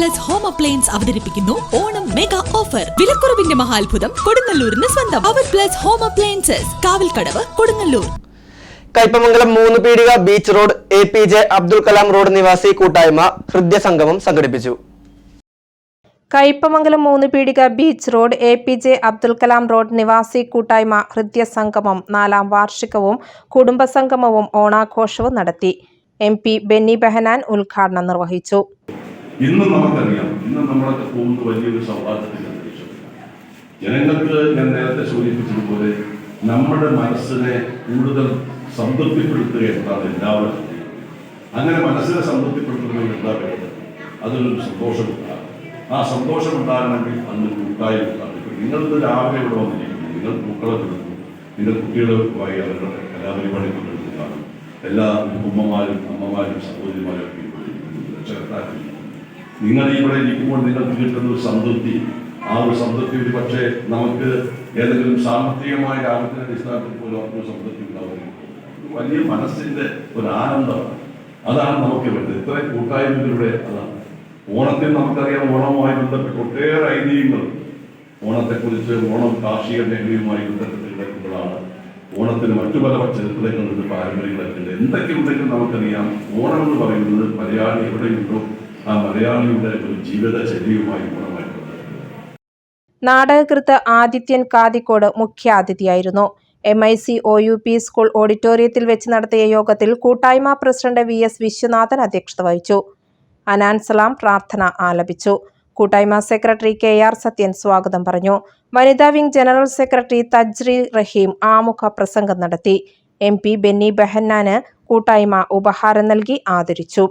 Plus home appliance അവതരിപ്പിക്കുന്നു. Onam mega offer വിലക്കുറവിന്റെ മഹാത്ഭുതം കൊടുങ്ങല്ലൂരിന് സ്വന്തം. അവർ plus home appliances Kavalkadavu Kodungallur. Kaipamangalam Moonnu Peedika beach road A P J Abdul Kalam road നിവാസി കൂട്ടായ്മ ഹൃദയസംഗമം സംഘടിപ്പിച്ചു. Kaipamangalam Moonnu Peedika beach road A P J Abdul Kalam road നിവാസി കൂട്ടായ്മ ഹൃദയസംഗമം നാലാം വാർഷികവും കുടുംബസംഗമവും ഓണാഘോഷവും നടത്തി. എം പി ബെന്നി ബെഹനാൻ ഉദ്ഘാടനം നിർവഹിച്ചു. ഇന്നും നമുക്കറിയാം. ഇന്നും നമ്മളൊക്കെ പോകുന്നത് വലിയൊരു സൗഹാർദ്ദത്തിന്റെ അന്തരീക്ഷത്തിലാണ് ജനങ്ങൾക്ക് ഞാൻ നേരത്തെ സൂചിപ്പിച്ചതുപോലെ നമ്മുടെ മനസ്സിനെ കൂടുതൽ സംതൃപ്തിപ്പെടുത്തുക എന്നതാണ് എല്ലാവരും. അങ്ങനെ മനസ്സിനെ സംതൃപ്തിപ്പെടുത്തണമെങ്കിൽ എന്താ വേണ്ടത്? അതിനൊരു സന്തോഷമുണ്ടാകും ആ സന്തോഷം ഉണ്ടാകണമെങ്കിൽ അന്ന് കൂട്ടായി ഉണ്ടാകും ഇപ്പം രാവിലെ ഇവിടെ വന്നിരിക്കുന്നു. നിങ്ങൾ പൂക്കളെ കൊടുക്കും നിങ്ങൾ കുട്ടികളുമായി അവരുടെ കലാപരിപാടി പങ്കെടുക്കുന്നതാണ് എല്ലാ ഉമ്മമാരും അമ്മമാരും സഹോദരിമാരും ഒക്കെ ഇവിടെ. നിങ്ങൾ ഇവിടെ ഇരിക്കുമ്പോൾ നിങ്ങൾക്ക് കിട്ടുന്ന ഒരു സംതൃപ്തി. ആ ഒരു സംതൃപ്തി ഒരു പക്ഷേ നമുക്ക് ഏതെങ്കിലും സാമ്പത്തികമായ ലാഭത്തിന്റെ അടിസ്ഥാനത്തിൽ പോലും ഒരു സംതൃപ്തി ഉണ്ടാവുകയും വലിയ മനസ്സിന്റെ ഒരു ആനന്ദമാണ് അതാണ് നമുക്ക് വേണ്ടത് ഇത്ര കൂട്ടായ്മകളുടെ അതാണ്. ഓണത്തിൽ നമുക്കറിയാം ഓണവുമായി ബന്ധപ്പെട്ട് ഒട്ടേറെ ഐതിഹ്യങ്ങൾ. ഓണത്തെക്കുറിച്ച് ഓണം കാർഷിക മേഖലയുമായി ബന്ധപ്പെട്ട് കിടക്കുമ്പോഴാണ് ഓണത്തിന് മറ്റു പല ചരിത്രങ്ങളുണ്ട് പാരമ്പര്യങ്ങളൊക്കെ ഉണ്ട്. എന്തൊക്കെ ഉണ്ടെങ്കിലും നമുക്കറിയാം. ഓണം എന്ന് പറയുന്നത് മലയാളി എവിടെയുണ്ടോ ആ മലയാളിയുടെ ഒരു ജീവിതചര്യയുമായി ചര്യയുമായി നാടകകൃത്ത് Adithyan Kathikode മുഖ്യാതിഥിയായിരുന്നു. M I C O U P school ഓഡിറ്റോറിയത്തിൽ വെച്ച് നടത്തിയ യോഗത്തിൽ കൂട്ടായ്മ പ്രസിഡന്റ് വി എസ് വിശ്വനാഥൻ അധ്യക്ഷത വഹിച്ചു. അനാൻ സലാം പ്രാർത്ഥന ആലപിച്ചു. കൂട്ടായ്മ സെക്രട്ടറി കെ ആർ സത്യൻ സ്വാഗതം പറഞ്ഞു. വനിതാ wing general secretary Tajri Rahim ആമുഖ പ്രസംഗം നടത്തി. എം പി ബെന്നി ബെഹന്നാന് കൂട്ടായ്മ ഉപഹാരം നൽകി ആദരിച്ചു.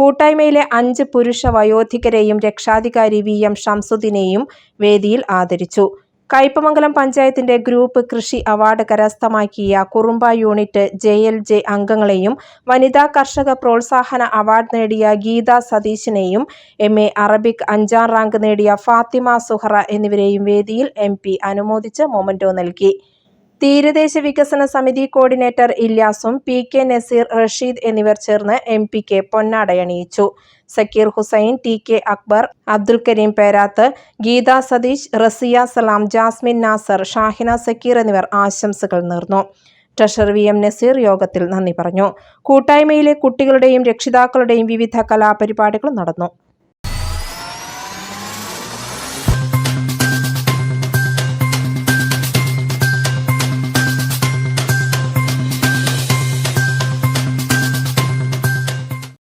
കൂട്ടായ്മയിലെ അഞ്ച് പുരുഷ വയോധികരെയും രക്ഷാധികാരി വി എം ഷംസുദ്ദീനെയും വേദിയിൽ ആദരിച്ചു. കയ്പമംഗലം പഞ്ചായത്തിന്റെ ഗ്രൂപ്പ് കൃഷി അവാർഡ് കരസ്ഥമാക്കിയ Kurumba unit J L J അംഗങ്ങളെയും വനിതാ കർഷക പ്രോത്സാഹന അവാർഡ് നേടിയ ഗീത സതീശിനെയും എം എ അറബിക് അഞ്ചാം റാങ്ക് നേടിയ ഫാത്തിമ സുഹറ എന്നിവരെയും വേദിയിൽ എം പി അനുമോദിച്ച് മൊമന്റോ നൽകി. തീരദേശ വികസന സമിതി കോർഡിനേറ്റർ ഇല്യാസും പി കെ നസീർ റഷീദ് എന്നിവർ ചേർന്ന് എം പി കെ പൊന്നാടയണിയിച്ചു Zakir Hussain T K Akbar Abdul Kareem Perath Geetha Satheesh Rasiya Salam Jasmine Nasar Shahina Zakir എന്നിവർ ആശംസകൾ നേർന്നു. ട്രഷർ വി എം നസീർ യോഗത്തിൽ നന്ദി പറഞ്ഞു. കൂട്ടായ്മയിലെ കുട്ടികളുടെയും രക്ഷിതാക്കളുടെയും വിവിധ കലാപരിപാടികൾ നടന്നു.